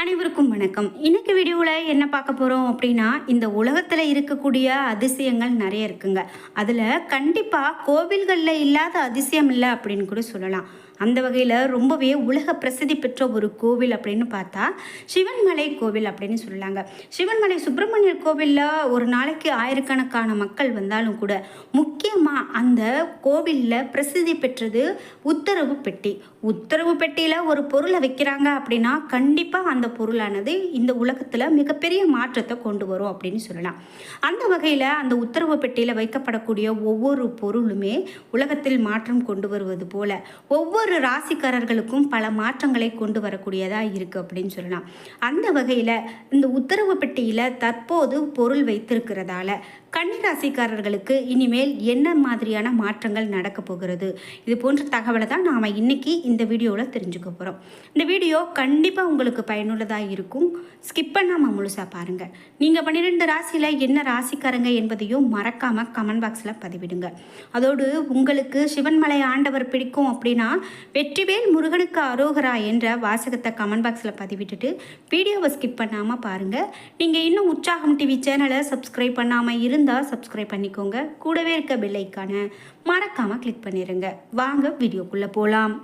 அனைவருக்கும் வணக்கம். இன்னைக்கு வீடியோவில் என்ன பார்க்க போகிறோம் அப்படின்னா இந்த உலகத்தில் இருக்கக்கூடிய அதிசயங்கள் நிறைய இருக்குங்க. அதில் கண்டிப்பாக கோவில்களில் இல்லாத அதிசயம் இல்லை அப்படின்னு கூட சொல்லலாம். அந்த வகையில் ரொம்பவே உலக பிரசித்தி பெற்ற ஒரு கோவில் அப்படின்னு பார்த்தா சிவன்மலை கோவில் அப்படின்னு சொல்லலாங்க சிவன்மலை சுப்பிரமணியர் கோவிலில் ஒரு நாளைக்கு ஆயிரக்கணக்கான மக்கள் வந்தாலும் கூட முக்கியமாக அந்த கோவிலில் பிரசித்தி பெற்றது உத்தரவு பெட்டி. உத்தரவு பெட்டியில் ஒரு பொருளை வைக்கிறாங்க அப்படின்னா கண்டிப்பாக அந்த பொருளானது இந்த உலகத்தில் மிகப்பெரிய மாற்றத்தை கொண்டு வரும் அப்படின்னு சொல்லலாம். அந்த வகையில் அந்த உத்தரவு பெட்டியில் வைக்கப்படக்கூடிய ஒவ்வொரு பொருளுமே உலகத்தில் மாற்றம் கொண்டு வருவது போல ஒவ்வொரு ராசிக்காரர்களுக்கும் பல மாற்றங்களை கொண்டு வரக்கூடியதாக இருக்குது அப்படின்னு சொல்லலாம். அந்த வகையில் இந்த உத்தரவு பெட்டியில் தற்போது பொருள் வைத்திருக்கிறதால கன்னிராசிக்காரர்களுக்கு இனிமேல் என்ன மாதிரியான மாற்றங்கள் நடக்க போகிறது? இது போன்ற தகவலை தான் நாம் இன்னைக்கு இந்த வீடியோவில் தெரிஞ்சுக்க போகிறோம் இந்த வீடியோ கண்டிப்பாக உங்களுக்கு பயனுள்ளதாக இருக்கும். ஸ்கிப் பண்ணாமல் முழுசாக பாருங்கள் நீங்கள் பன்னிரெண்டு ராசியில் என்ன ராசிக்காரங்க என்பதையும் மறக்காமல் கமெண்ட் பாக்ஸில் பதிவிடுங்க. அதோடு உங்களுக்கு சிவன்மலை ஆண்டவர் பிடிக்கும் அப்படின்னா வெற்றிவேல் முருகனுக்கு அரோகரா என்ற வாசகத்தை கமெண்ட் பாக்ஸில் பதிவிட்டுட்டு வீடியோவை ஸ்கிப் பண்ணாமல் பாருங்கள் நீங்கள் இன்னும் உற்சாகம் டிவி சேனலை சப்ஸ்கிரைப் பண்ணாமல் இருந்தால் சப்ஸ்கிரைப் பண்ணிக்கோங்க. கூடவே இருக்க பெல்லைக்கான மறக்காமல் கிளிக் பண்ணிடுங்க வாங்க வீடியோக்குள்ளே போகலாம்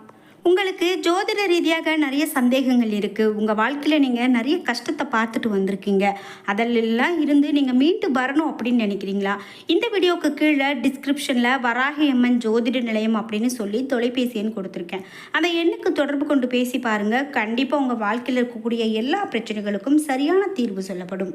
உங்களுக்கு ஜோதிட ரீதியாக நிறைய சந்தேகங்கள் இருக்குது உங்கள் வாழ்க்கையில் நீங்கள் நிறைய கஷ்டத்தை பார்த்துட்டு வந்திருக்கீங்க. அதிலெல்லாம் இருந்து நீங்கள் மீண்டு வரணும் அப்படின்னு நினைக்கிறீங்களா? இந்த வீடியோவுக்கு கீழே டிஸ்கிரிப்ஷனில் வராகி அம்மன் ஜோதிட நிலையம் அப்படின்னு சொல்லி தொலைபேசி எண் கொடுத்துருக்கேன். அந்த எண்ணுக்கு தொடர்பு கொண்டு பேசி பாருங்கள் கண்டிப்பாக உங்கள் வாழ்க்கையில் இருக்கக்கூடிய எல்லா பிரச்சனைகளுக்கும் சரியான தீர்வு சொல்லப்படும்.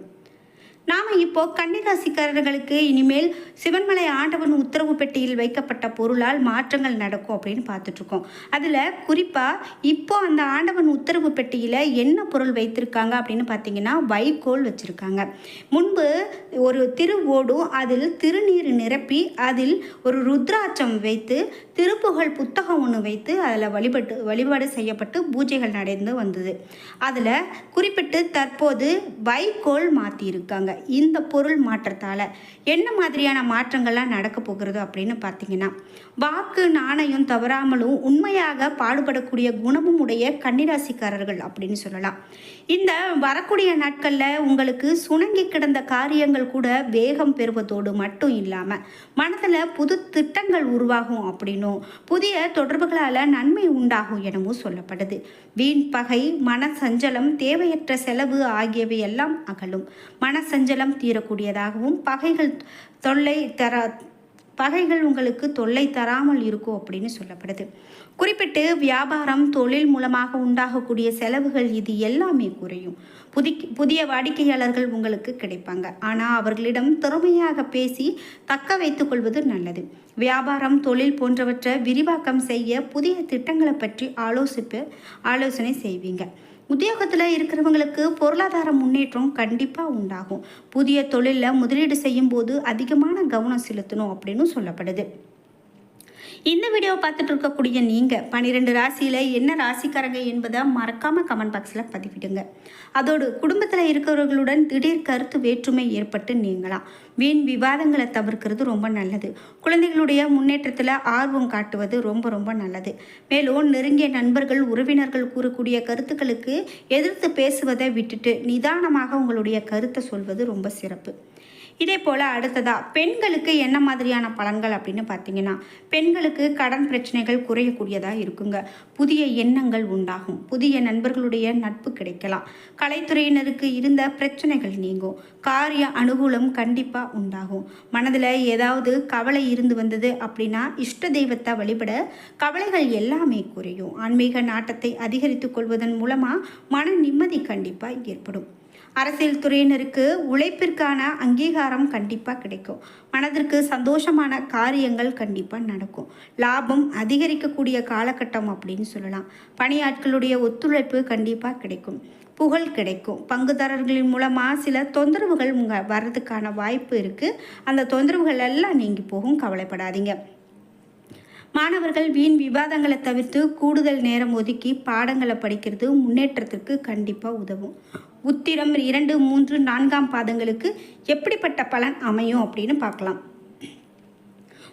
நாம் இப்போ கன்னிராசிக்காரர்களுக்கு இனிமேல் சிவன்மலை ஆண்டவன் உத்தரவு பெட்டியில் வைக்கப்பட்ட பொருளால் மாற்றங்கள் நடக்கும் அப்படின்னு பார்த்துட்ருக்கோம். அதில் குறிப்பாக இப்போ அந்த ஆண்டவன் உத்தரவு பெட்டியில் என்ன பொருள் வைத்திருக்காங்க அப்படின்னு பார்த்தீங்கன்னா வைக்கோல் வச்சுருக்காங்க. முன்பு ஒரு திருவோடும் அதில் திருநீர் நிரப்பி அதில் ஒரு ருத்ராட்சம் வைத்து திருப்புகழ் புத்தகம் ஒன்று வைத்து அதில் வழிபட்டு வழிபாடு செய்யப்பட்டு பூஜைகள் நடந்து வந்தது. அதில் குறிப்பிட்டு தற்போது வைக்கோல் மாற்றியிருக்காங்க இந்த பொருள் மாற்றத்தால் என்ன மாதிரியான மாற்றங்கள்லாம் நடக்க போகிறது அப்படின்னு பார்த்தீங்கன்னா வாக்கு நாணயம் தவறாமலும் உண்மையாக பாடுபடக்கூடிய குணமும் உடைய கன்னிராசிக்காரர்கள் அப்படின்னு சொல்லலாம். இந்த வரக்கூடிய நாட்களில் உங்களுக்கு சுணங்கி கிடந்த காரியங்கள் கூட வேகம் பெறுவதோடு மட்டும் இல்லாமல் மனதில் புது திட்டங்கள் உருவாகும் அப்படின்னும் புதிய தொடர்புகளால் நன்மை உண்டாகும் எனவும் சொல்லப்படுது. வீண் பகை மன சஞ்சலம் தேவையற்ற செலவு ஆகியவை எல்லாம் அகலும். மன சஞ்சலம் தீரக்கூடியதாகவும் பகைகள் தொல்லை தர பகைகள் உங்களுக்கு தொல்லை தராமல் இருக்கும் அப்படின்னு சொல்லப்படுது. குறிப்பிட்டு வியாபாரம் தொழில் மூலமாக உண்டாகக்கூடிய செலவுகள் இது எல்லாமே குறையும். புதி புதிய வாடிக்கையாளர்கள் உங்களுக்கு கிடைப்பாங்க. ஆனால் அவர்களிடம் திறமையாக பேசி தக்க வைத்துக் கொள்வது நல்லது. வியாபாரம் தொழில் போன்றவற்றை விரிவாக்கம் செய்ய புதிய திட்டங்களை பற்றி ஆலோசிப்பு ஆலோசனை செய்வீங்க. உத்தியோகத்தில் இருக்கிறவங்களுக்கு பொருளாதார முன்னேற்றம் கண்டிப்பாக உண்டாகும். புதிய தொழிலில் முதலீடு செய்யும்போது அதிகமான கவனம் செலுத்தணும் அப்படின்னு சொல்லப்படுது. இந்த வீடியோ பார்த்துட்டு இருக்கக்கூடிய நீங்கள் பன்னிரெண்டு ராசியில் என்ன ராசிக்காரங்க என்பதை மறக்காமல் கமெண்ட் பாக்ஸில் பதிவிடுங்க. அதோடு குடும்பத்தில் இருக்கிறவர்களுடன் திடீர் கருத்து வேற்றுமை ஏற்பட்டு நீங்களாம் வீண் விவாதங்களை தவிர்க்கிறது ரொம்ப நல்லது. குழந்தைகளுடைய முன்னேற்றத்தில் ஆர்வம் காட்டுவது ரொம்ப ரொம்ப நல்லது. மேலும் நெருங்கிய நண்பர்கள் உறவினர்கள் கூறக்கூடிய கருத்துக்களுக்கு எதிர்த்து பேசுவதை விட்டுட்டு நிதானமாக உங்களுடைய கருத்தை சொல்வது ரொம்ப சிறப்பு. இதே போல் அடுத்ததா பெண்களுக்கு என்ன மாதிரியான பலன்கள் அப்படின்னு பார்த்தீங்கன்னா பெண்களுக்கு கடன் பிரச்சனைகள் குறையக்கூடியதாக இருக்குங்க. புதிய எண்ணங்கள் உண்டாகும். புதிய நண்பர்களுடைய நட்பு கிடைக்கலாம். கலைத்துறையினருக்கு இருந்த பிரச்சனைகள் நீங்கும். காரிய அனுகூலம் கண்டிப்பாக உண்டாகும். மனதில் ஏதாவது கவலை இருந்து வந்தது அப்படின்னா இஷ்ட தெய்வத்தை வழிபட கவலைகள் எல்லாமே குறையும். ஆன்மீக நாட்டத்தை அதிகரித்து கொள்வதன் மூலமாக மன நிம்மதி கண்டிப்பாக ஏற்படும். அரசியல் துறையினருக்கு உழைப்பிற்கான அங்கீகாரம் கண்டிப்பாக கிடைக்கும். மனதிற்கு சந்தோஷமான காரியங்கள் கண்டிப்பாக நடக்கும். லாபம் அதிகரிக்கக்கூடிய காலகட்டம் அப்படின்னு சொல்லலாம். பணியாட்களுடைய ஒத்துழைப்பு கண்டிப்பாக கிடைக்கும். புகழ் கிடைக்கும். பங்குதாரர்களின் மூலமாக சில தொந்தரவுகள் உங்கள் வர்றதுக்கான வாய்ப்பு இருக்குது அந்த தொந்தரவுகள் எல்லாம் நீங்கி போகும். கவலைப்படாதீங்க. மாணவர்கள் வீண் விவாதங்களை தவிர்த்து கூடுதல் நேரம் ஒதுக்கி பாடங்களை படிக்கிறது முன்னேற்றத்திற்கு கண்டிப்பாக உதவும். உத்திரம் இரண்டு மூன்று நான்காம் பாதங்களுக்கு எப்படிப்பட்ட பலன் அமையும் அப்படின்னு பார்க்கலாம்.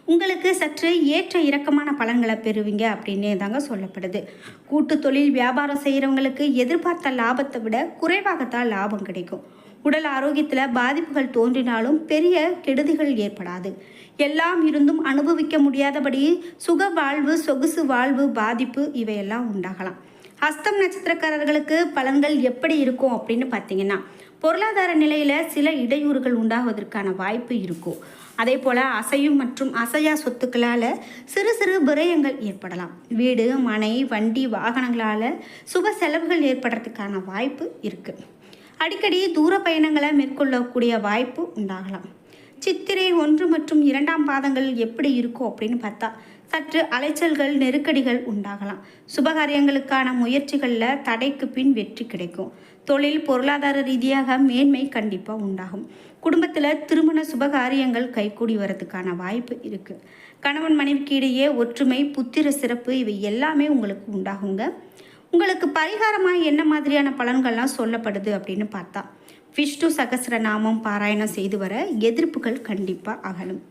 உங்களுக்கு சற்று ஏற்ற இறக்கமான பலன்களை பெறுவீங்க அப்படின்னே தாங்க சொல்லப்படுது. கூட்டு தொழில் வியாபாரம் செய்கிறவங்களுக்கு எதிர்பார்த்த லாபத்தை விட குறைவாகத்தான் லாபம் கிடைக்கும். உடல் ஆரோக்கியத்தில் பாதிப்புகள் தோன்றினாலும் பெரிய கெடுதிகள் ஏற்படாது. எல்லாம் இருந்தும் அனுபவிக்க முடியாதபடி சுக வாழ்வு சொகுசு வாழ்வு பாதிப்பு இவையெல்லாம் உண்டாகலாம். ஹஸ்தம் நட்சத்திரக்காரர்களுக்கு பலன்கள் எப்படி இருக்கும் அப்படின்னு பார்த்தீங்கன்னா பொருளாதார நிலையில் சில இடையூறுகள் உண்டாகுவதற்கான வாய்ப்பு இருக்கும். அதே போல் அசையும் மற்றும் அசையா சொத்துக்களால் சிறு சிறு விரயங்கள் ஏற்படலாம். வீடு மனை வண்டி வாகனங்களால் சுப செலவுகள் ஏற்படுறதுக்கான வாய்ப்பு இருக்குது அடிக்கடி தூர பயணங்களை மேற்கொள்ளக்கூடிய வாய்ப்பு உண்டாகலாம். சித்திரை ஒன்று மற்றும் இரண்டாம் பாதங்கள் எப்படி இருக்கும் அப்படின்னு பார்த்தா சற்று அலைச்சல்கள் நெருக்கடிகள் உண்டாகலாம். சுபகாரியங்களுக்கான முயற்சிகளில் தடைக்கு பின் வெற்றி கிடைக்கும். தொழில் பொருளாதார ரீதியாக மேன்மை கண்டிப்பாக உண்டாகும். குடும்பத்தில் திருமண சுபகாரியங்கள் கைகூடி வரதுக்கான வாய்ப்பு இருக்குது கணவன் மனைவிக்கு இடையே ஒற்றுமை புத்திர சிறப்பு இவை எல்லாமே உங்களுக்கு உண்டாகுங்க. உங்களுக்கு பரிகாரமாக என்ன மாதிரியான பலன்கள்லாம் சொல்லப்படுது அப்படின்னு பார்த்தா விஷ்ணு சகசிரநாமம் பாராயணம் செய்து வர எதிர்ப்புகள் கண்டிப்பாக அகலும்.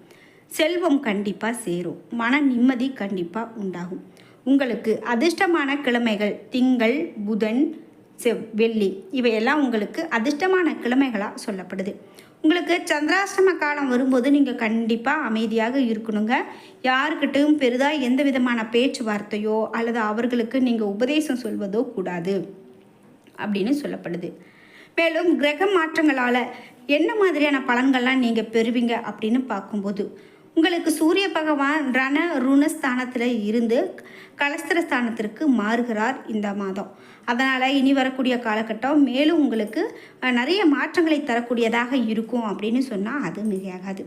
செல்வம் கண்டிப்பாக சேரும். மன நிம்மதி கண்டிப்பாக உண்டாகும். உங்களுக்கு அதிர்ஷ்டமான கிழமைகள் திங்கள் புதன் செவ் வெள்ளி இவையெல்லாம் உங்களுக்கு அதிர்ஷ்டமான கிழமைகளாக சொல்லப்படுது. உங்களுக்கு சந்திராஷ்டம காலம் வரும்போது நீங்கள் கண்டிப்பாக அமைதியாக இருக்கணுங்க. யாருக்கிட்டையும் பெரிதாக எந்த விதமான பேச்சுவார்த்தையோ அல்லது அவர்களுக்கு நீங்கள் உபதேசம் சொல்வதோ கூடாது அப்படின்னு சொல்லப்படுது. மேலும் கிரக மாற்றங்களால் என்ன மாதிரியான பலன்கள்லாம் நீங்கள் பெறுவீங்க அப்படின்னு பார்க்கும்போது உங்களுக்கு சூரிய பகவான் ரண ருணஸ்தானத்தில் இருந்து கலஸ்திர ஸ்தானத்திற்கு மாறுகிறார் இந்த மாதம். அதனால் இனி வரக்கூடிய காலகட்டம் மேலும் உங்களுக்கு நிறைய மாற்றங்களை தரக்கூடியதாக இருக்கும் அப்படின்னு சொன்னால் அது மிகையாகாது.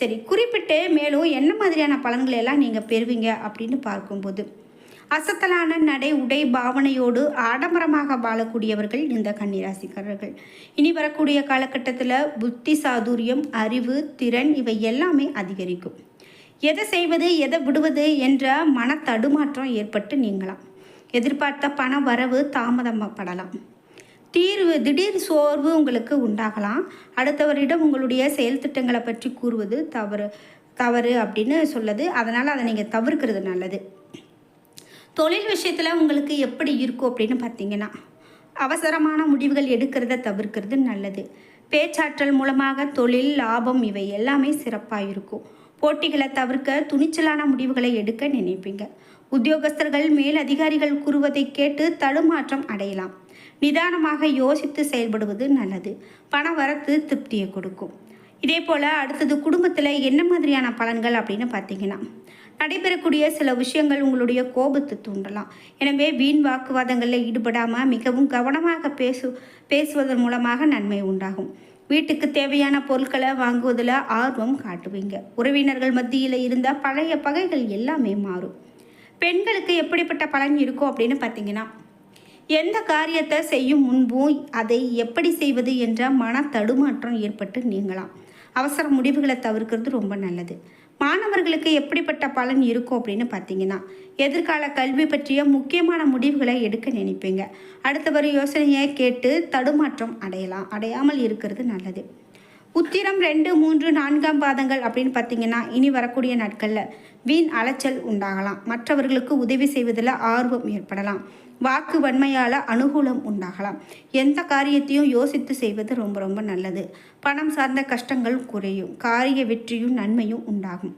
சரி குறிப்பிட்டு மேலும் என்ன மாதிரியான பலன்களை எல்லாம் நீங்கள் பெறுவீங்க அப்படின்னு பார்க்கும்போது அசத்தலான நடை உடை பாவனையோடு ஆடம்பரமாக வாழக்கூடியவர்கள் இந்த கன்னிராசிக்காரர்கள். இனி வரக்கூடிய காலகட்டத்தில் புத்தி சாதுரியம் அறிவு திறன் இவை எல்லாமே அதிகரிக்கும். எதை செய்வது எதை விடுவது என்ற மன தடுமாற்றம் ஏற்பட்டு நீங்களாம் எதிர்பார்த்த பண வரவு தாமதப்படலாம். தீர்வு திடீர் சோர்வு உங்களுக்கு உண்டாகலாம். அடுத்தவரிடம் உங்களுடைய செயல் திட்டங்களை பற்றி கூறுவது தவறு தவறு அப்படின்னு சொல்லுது. அதனால் அதை நீங்கள் தவிர்க்கிறது நல்லது. தொழில் விஷயத்தில் உங்களுக்கு எப்படி இருக்கும் அப்படின்னு பார்த்தீங்கன்னா அவசரமான முடிவுகள் எடுக்கிறத தவிர்க்கிறது நல்லது. பேச்சாற்றல் மூலமாக தொழில் லாபம் இவை எல்லாமே சிறப்பாக இருக்கும். போட்டிகளை தவிர்க்க துணிச்சலான முடிவுகளை எடுக்க நினைப்பீங்க. உத்தியோகஸ்தர்கள் மேல் அதிகாரிகள் கூறுவதை கேட்டு தடுமாற்றம் அடையலாம். நிதானமாக யோசித்து செயல்படுவது நல்லது. பண வரத்து திருப்தியை கொடுக்கும். இதே போல் அடுத்தது குடும்பத்தில் என்ன மாதிரியான பலன்கள் அப்படின்னு பார்த்தீங்கன்னா நடைபெறக்கூடிய சில விஷயங்கள் உங்களுடைய கோபத்தை தூண்டலாம். எனவே வீண் வாக்குவாதங்களில் ஈடுபடாமல் மிகவும் கவனமாக பேசு பேசுவதன் மூலமாக நன்மை உண்டாகும். வீட்டுக்கு தேவையான பொருட்களை வாங்குவதில் ஆர்வம் காட்டுவீங்க. உறவினர்கள் மத்தியில் இருந்தால் பழைய பகைகள் எல்லாமே மாறும். பெண்களுக்கு எப்படிப்பட்ட பலன் இருக்கும் அப்படின்னு பார்த்தீங்கன்னா எந்த காரியத்தை செய்யும் முன்பும் அதை எப்படி செய்வது என்ற மன தடுமாற்றம் ஏற்பட்டு நீங்களாம் அவசர முடிவுகளை தவிர்க்கிறது ரொம்ப நல்லது. மாணவர்களுக்கு எப்படிப்பட்ட பலன் இருக்கும் அப்படின்னு பார்த்தீங்கன்னா எதிர்கால கல்வி பற்றிய முக்கியமான முடிவுகளை எடுக்க நினைப்பீங்க. அடுத்தவர் யோசனையை கேட்டு தடுமாற்றம் அடையலாம். அடையாமல் இருக்கிறது நல்லது. உத்திரம் ரெண்டு மூன்று நான்காம் பாதங்கள் அப்படின்னு பார்த்தீங்கன்னா இனி வரக்கூடிய நாட்களில் வீண் அலைச்சல் உண்டாகலாம். மற்றவர்களுக்கு உதவி செய்வதில் ஆர்வம் ஏற்படலாம். வாக்கு வன்மையால் அனுகூலம் உண்டாகலாம். எந்த காரியத்தையும் யோசித்து செய்வது ரொம்ப ரொம்ப நல்லது. பணம் சார்ந்த கஷ்டங்கள் குறையும். காரிய வெற்றியும் நன்மையும் உண்டாகும்.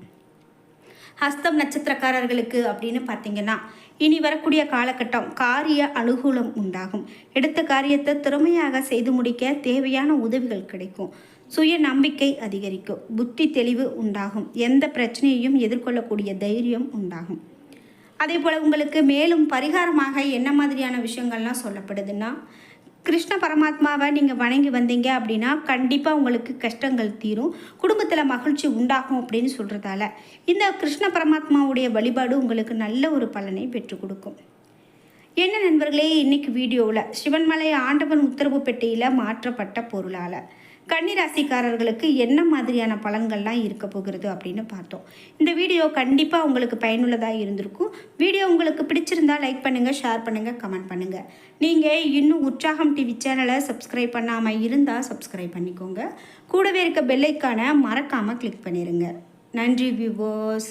ஹஸ்தம் நட்சத்திரக்காரர்களுக்கு அப்படின்னு பார்த்தீங்கன்னா இனி வரக்கூடிய காலகட்டம் காரிய அனுகூலம் உண்டாகும். எடுத்த காரியத்தை திறமையாக செய்து முடிக்க தேவையான உதவிகள் கிடைக்கும். சுய நம்பிக்கை அதிகரிக்கும். புத்தி தெளிவு உண்டாகும். எந்த பிரச்சனையையும் எதிர்கொள்ளக்கூடிய தைரியம் உண்டாகும். அதே போல் உங்களுக்கு மேலும் பரிகாரமாக என்ன மாதிரியான விஷயங்கள்லாம் சொல்லப்படுதுன்னா கிருஷ்ண பரமாத்மாவை நீங்கள் வணங்கி வந்தீங்க அப்படின்னா கண்டிப்பாக உங்களுக்கு கஷ்டங்கள் தீரும். குடும்பத்தில் மகிழ்ச்சி உண்டாகும் அப்படின்னு சொல்கிறதால இந்த கிருஷ்ண பரமாத்மாவுடைய வழிபாடு உங்களுக்கு நல்ல ஒரு பலனை பெற்றுக் கொடுக்கும். என்ன நண்பர்களே இன்னைக்கு வீடியோவில் சிவன்மலை ஆண்டவன் உத்தரவு பெட்டியில் மாற்றப்பட்ட பொருளால் கன்னிராசிக்காரர்களுக்கு என்ன மாதிரியான பலன்கள்லாம் இருக்க போகிறது அப்படின்னு பார்த்தோம். இந்த வீடியோ கண்டிப்பாக உங்களுக்கு பயனுள்ளதாக இருந்திருக்கும். வீடியோ உங்களுக்கு பிடிச்சிருந்தா லைக் பண்ணுங்கள் ஷேர் பண்ணுங்கள் கமெண்ட் பண்ணுங்கள் நீங்கள் இன்னும் உற்சாகம் டிவி சேனலை சப்ஸ்கிரைப் பண்ணாமல் இருந்தால் சப்ஸ்கிரைப் பண்ணிக்கோங்க. கூடவே இருக்க பெல்லைக்கான மறக்காமல் கிளிக் பண்ணிடுங்க நன்றி விவோஸ்